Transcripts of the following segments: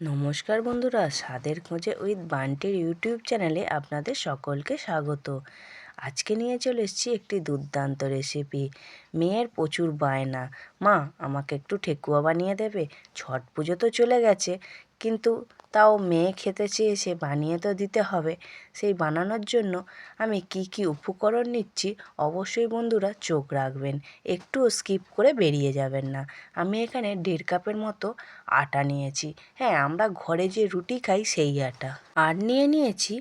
নমস্কার বন্ধুরা স্বাদের খোঁজে উইথ বান্টির ইউটিউব চ্যানেলে আপনাদের সকলকে স্বাগত। আজকে নিয়ে চলে এসেছি একটি দুর্দান্ত রেসিপি মেয়ের প্রচুর বায়না। মা, আমাকে একটু ঠেকুয়া বানিয়ে দেবে? ছট পুজো তো চলে গেছে। কিন্তু তাও মেয়ে খেতে চেয়েছে বানিয়ে তো দিতে হবে। সেই বানানোর জন্য আমি কি কি উপকরণ নিচ্ছি অবশ্যই বন্ধুরা চোখ রাখবেন। একটুও স্কিপ করে বেরিয়ে যাবেন না। আমি এখানে দেড় কাপের মতো আটা নিয়েছি। হ্যাঁ আমরা ঘরে যে রুটি খাই সেই আটা। আর নিয়ে নিয়েছি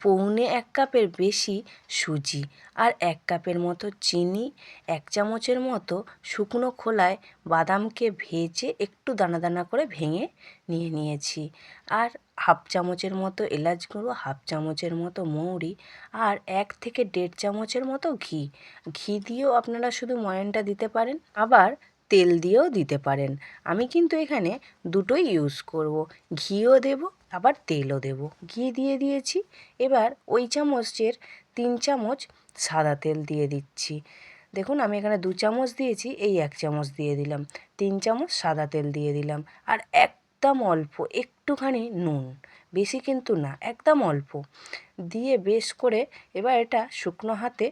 পৌনে এক কাপের বেশি সুজি আর এক কাপের মতো চিনি, এক চামচের মতো শুকনো খোলায় বাদামকে ভেজে একটু দানা দানা করে ভেঙে নিয়ে নিয়েছি। আর হাফ চামচের মতো এলাচ গুঁড়ো, হাফ চামচের মতো মৌরি আর এক থেকে দেড় চামচের মতো ঘি। ঘি দিয়েও আপনারা শুধু ময়নটা দিতে পারেন। আবার তেল দিয়েও দিতে পারেন। আমি কিন্তু এখানে দুটোই ইউজ করব। ঘিও দেব, আবার তেলও দেব। ঘি দিয়ে দিয়েছি। এবার ওই চামচের তিন চামচ সাদা তেল দিয়ে দিচ্ছি। দেখুন, আমি এখানে দু চামচ দিয়েছি, এই এক চামচ দিয়ে দিলাম। তিন চামচ সাদা তেল দিয়ে দিলাম। আর একদম অল্প, একটুখানি নুন, বেশি কিন্তু না, একদম অল্প। দিয়ে বেশ করে এবার এটা শুকনো হাতে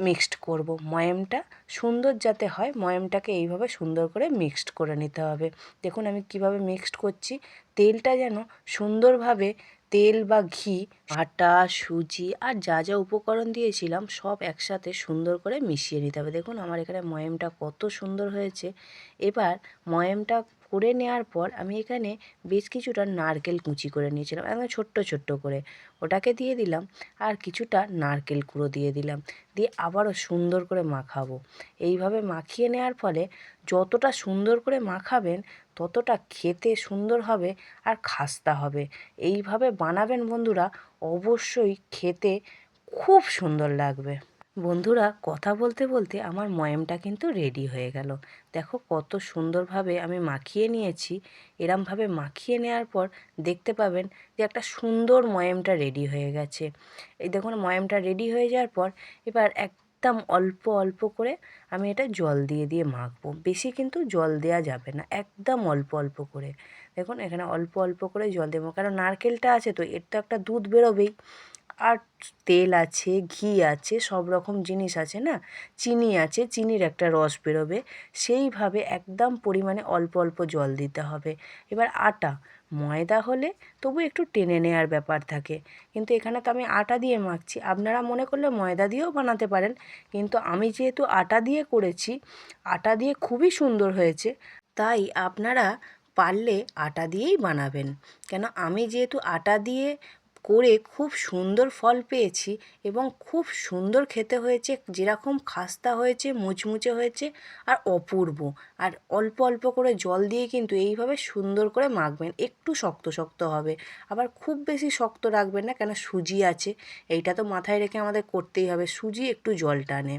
মিক্সড করব। ময়ামটা সুন্দর যাতে হয়, ময়ামটাকে এইভাবে সুন্দর করে মিক্সড করে নিতে হবে। দেখুন আমি কীভাবে মিক্সড করছি। তেলটা যেন সুন্দরভাবে তেল বা ঘি, আটা, সুজি আর যা যা উপকরণ দিয়েছিলাম সব একসাথে সুন্দর করে মিশিয়ে নিতে হবে। দেখুন আমার এখানে ময়ামটা কত সুন্দর হয়েছে। এবার ময়ামটা করে নেওয়ার পর আমি এখানে বেশ কিছুটা নারকেল কুচি করে নিয়েছিলাম। একদম ছোট্ট ছোট্ট করে। ওটাকে দিয়ে দিলাম আর কিছুটা নারকেল কুড়ো দিয়ে দিলাম। দিয়ে আবারও সুন্দর করে মাখাবো। এইভাবে মাখিয়ে নেওয়ার ফলে যতটা সুন্দর করে মাখাবেন, ততটা খেতে সুন্দর হবে আর খাস্তা হবে। এইভাবে বানাবেন বন্ধুরা, অবশ্যই খেতে খুব সুন্দর লাগবে। বন্ধুরা, কথা বলতে বলতে আমার ময়ামটা কিন্তু রেডি হয়ে গেল। দেখো কত সুন্দরভাবে আমি মাখিয়ে নিয়েছি। এরমভাবে মাখিয়ে নেওয়ার পর দেখতে পাবেন যে একটা সুন্দর ময়ামটা রেডি হয়ে গেছে। এই দেখুন ময়ামটা রেডি হয়ে যাওয়ার পর এবার একদম অল্প অল্প করে আমি এটা জল দিয়ে দিয়ে মাখবো। বেশি কিন্তু জল দেওয়া যাবে না, একদম অল্প অল্প করে। দেখুন এখানে অল্প অল্প করে জল দেবো। কারণ নারকেলটা আছে তো, এর তো একটা দুধ বেরোবেই। আর তেল আছে, ঘি আছে, সব রকম জিনিস আছে, না? চিনি আছে, চিনির একটা রস বেরোবে। সেইভাবে একদম পরিমাণে অল্প অল্প জল দিতে হবে। এবার আটা, ময়দা হলে তবু একটু টেনে নেওয়ার ব্যাপার থাকে। কিন্তু এখানে তো আমি আটা দিয়ে মাখছি। আপনারা মনে করলে ময়দা দিয়েও বানাতে পারেন। কিন্তু আমি যেহেতু আটা দিয়ে করেছি, আটা দিয়ে খুবই সুন্দর হয়েছে। তাই আপনারা পারলে আটা দিয়েই বানাবেন। কেন, আমি যেহেতু আটা দিয়ে করে খুব সুন্দর ফল পেয়েছি এবং খুব সুন্দর খেতে হয়েছে, যেরকম খাস্তা হয়েছে, মুচমুচে হয়েছে আর অপূর্ব। আর অল্প অল্প করে জল দিয়ে কিন্তু এইভাবে সুন্দর করে মাখবেন। একটু শক্ত শক্ত হবে, আবার খুব বেশি শক্ত রাখবেন না কেন সুজি আছে। এইটা তো মাথায় রেখে আমাদের করতেই হবে, সুজি একটু জল টানে।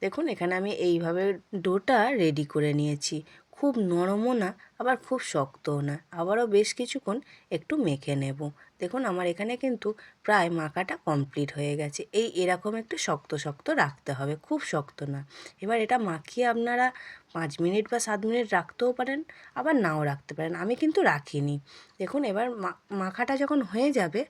দেখুন এখানে আমি এইভাবে ডোটা রেডি করে নিয়েছি। খুব নরমও না, আবার খুব শক্তও না। আবারও বেশ কিছুক্ষণ একটু মেখে নেব। দেখুন, আমার এখানে কিন্তু প্রায় মাখাটা কমপ্লিট হয়ে গেছে। এই এরকম একটু শক্ত শক্ত রাখতে হবে, খুব শক্ত না। এবার এটা মাখিয়ে আপনারা পাঁচ মিনিট বা সাত মিনিট রাখতেও পারেন, আবার নাও রাখতে পারেন। আমি কিন্তু রাখিনি। দেখুন, এবার মাখাটা যখন হয়ে যাবে,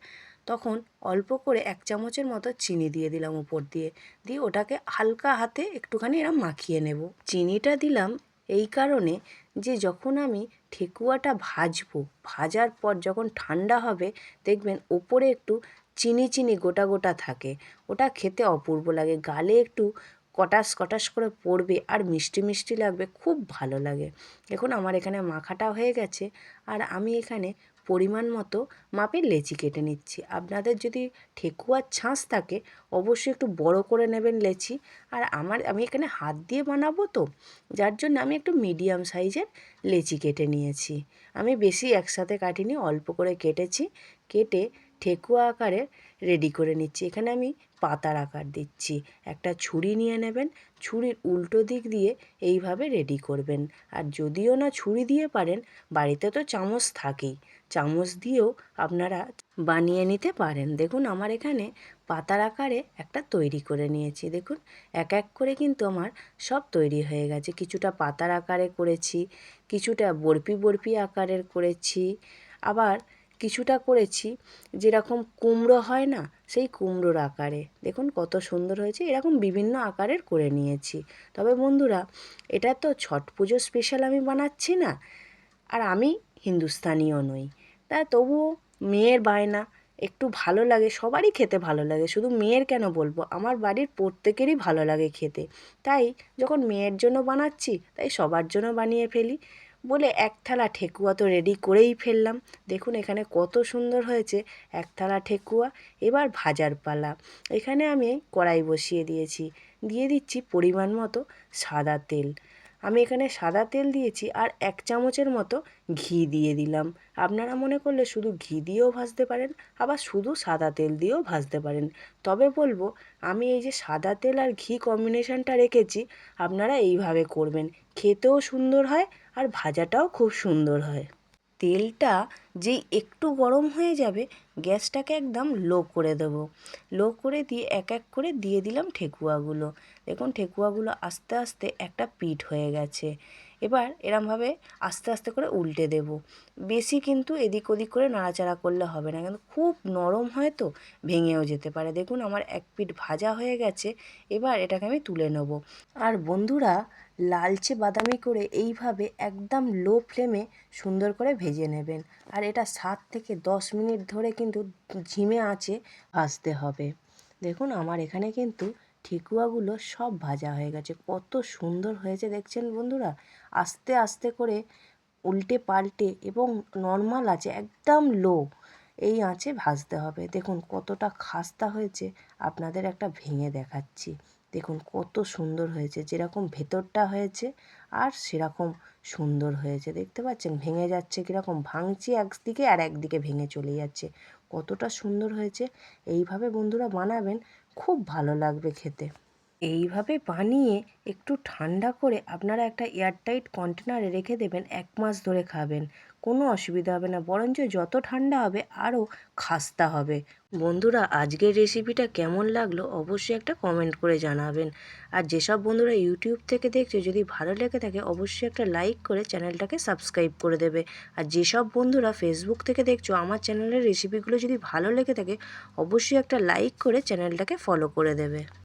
তখন অল্প করে এক চামচের মতো চিনি দিয়ে দিলাম উপর দিয়ে। দিয়ে ওটাকে হালকা হাতে একটুখানি এরম মাখিয়ে নেব। চিনিটা দিলাম এই কারণে যে যখন আমি ঠেকুয়াটা ভাজবো, ভাজার পর যখন ঠান্ডা হবে, দেখবেন ওপরে একটু চিনি চিনি গোটা গোটা থাকে। ওটা খেতে অপূর্ব লাগে। গালে একটু কটাস কটাস করে পড়বে আর মিষ্টি মিষ্টি লাগবে, খুব ভালো লাগে। এখন আমার এখানে মাখাটা হয়ে গেছে। আর আমি এখানে পরিমাণ মতো মাপে লেচি কেটে নিচ্ছি। আপনাদের যদি ঠেকুয়ার ছাঁচ থাকে, অবশ্যই একটু বড় করে নেবেন লেচি। আর আমার, আমি এখানে হাত দিয়ে বানাবো তো, যার জন্য আমি একটু মিডিয়াম সাইজের লেচি কেটে নিয়েছি। আমি বেশি একসাথে কাটিনি, অল্প করে কেটেছি। কেটে ঠেকুয়া আকারে রেডি করে নিচ্ছি। এখানে আমি পাতার আকার দিচ্ছি। একটা ছুরি নিয়ে নেবেন। ছুরির উল্টো দিক দিয়ে এইভাবে রেডি করবেন। আর যদিও না ছুরি দিয়ে পারেন, বাড়িতে তো চামচ থাকেই। চামচ দিয়েও আপনারা বানিয়ে নিতে পারেন। দেখুন, আমার এখানে পাতার আকারে একটা তৈরি করে নিয়েছি। দেখুন, এক এক করে কিন্তু আমার সব তৈরি হয়ে গেছে। কিছুটা পাতার আকারে করেছি, কিছুটা বরফি বরফি আকারের করেছি। আবার কিছুটা করেছি, যেরকম কুমড়ো হয় না, সেই কুমড়োর আকারে। দেখুন কত সুন্দর হয়েছে, এরকম বিভিন্ন আকারের করে নিয়েছি। তবে বন্ধুরা, এটা তো ছট পুজো স্পেশাল আমি বানাচ্ছি না, আর আমি হিন্দুস্তানিও নই। তা তবুও মেয়ের বায়না, একটু ভালো লাগে, সবারই খেতে ভালো লাগে, শুধু মেয়ের কেন বলব? আমার বাড়ির প্রত্যেকেরই ভালো লাগে খেতে। তাই যখন মেয়ের জন্য বানাচ্ছি, তাই সবার জন্য বানিয়ে ফেলি। বলে এক থালা ঠেকুয়া তো রেডি করেই ফেললাম। দেখুন এখানে কত সুন্দর হয়েছে। এক থালা ঠেকুয়া, এবার ভাজার পালা। এখানে আমি কড়াই বসিয়ে দিয়েছি। দিয়ে দিচ্ছি পরিমাণ মতো সাদা তেল। আমি এখানে সাদা তেল দিয়েছি আর এক চামচের মতো ঘি দিয়ে দিলাম। আপনারা মনে করলে শুধু ঘি দিয়েও ভাজতে পারেন, আবার শুধু সাদা তেল দিয়েও ভাজতে পারেন। তবে বলব, আমি এই যে সাদা তেল আর ঘি কম্বিনেশনটা রেখেছি, আপনারা এইভাবে করবেন। খেতেও সুন্দর হয় আর ভাজাটাও খুব সুন্দর হয়। তেলটা যেই একটু গরম হয়ে যাবে, গ্যাসটাকে একদম লো করে দেবো। লো করে দিয়ে এক এক করে দিয়ে দিলাম ঠেকুয়াগুলো। দেখুন ঠেকুয়াগুলো আস্তে আস্তে একটা পিঠ হয়ে গেছে। এবার এরমভাবে আস্তে আস্তে করে উল্টে দেব। বেশি কিন্তু এদিক ওদিক করে নাড়াচাড়া করলে হবে না। কিন্তু খুব নরম হয় তো, ভেঙেও যেতে পারে। দেখুন আমার এক পিঠ ভাজা হয়ে গেছে, এবার এটাকে আমি তুলে নেব। আর বন্ধুরা লালচে বাদামি করে এইভাবে একদম লো ফ্লেমে সুন্দর করে ভেজে নেবেন। আর এটা সাত থেকে দশ মিনিট ধরে কিন্তু ঝিমে আঁচে ভাজতে হবে। দেখুন, আমার এখানে কিন্তু ঠেকুয়াগুলো সব ভাজা হয়ে গেছে। কত সুন্দর হয়েছে, দেখছেন বন্ধুরা? আস্তে আস্তে করে উল্টে পাল্টে এবং নর্মাল আছে, একদম লো। এই আঁচে ভাজতে হবে। দেখুন, কতটা খাস্তা হয়েছে। আপনাদের একটা ভেঙে দেখাচ্ছি। দেখুন কত সুন্দর হয়েছে, যেরকম ভেতরটা হয়েছে আর সেরকম সুন্দর হয়েছে। দেখতে পাচ্ছেন ভেঙে যাচ্ছে কীরকম ভাঙছি একদিকে আর একদিকে ভেঙে চলে যাচ্ছে। কতটা সুন্দর হয়েছে। এইভাবে বন্ধুরা বানাবেন, খুব ভালো লাগবে খেতে। এইভাবে বানিয়ে একটু ঠান্ডা করে আপনারা একটা এয়ারটাইট কন্টেনারে রেখে দেবেন, এক মাস ধরে খাবেন। কোনো অসুবিধা হবে না, বরঞ্চ যত ঠান্ডা হবে আরও খাস্তা হবে। বন্ধুরা, আজকের রেসিপিটা কেমন লাগল অবশ্যই একটা কমেন্ট করে জানাবেন। আর যেসব বন্ধুরা ইউটিউব থেকে দেখছে, যদি ভালো লেগে থাকে, অবশ্যই একটা লাইক করে চ্যানেলটাকে সাবস্ক্রাইব করে দেবে। আর যেসব বন্ধুরা ফেসবুক থেকে দেখছ, আমার চ্যানেলের রেসিপিগুলো যদি ভালো লেগে থাকে, অবশ্যই একটা লাইক করে চ্যানেলটাকে ফলো করে দেবে।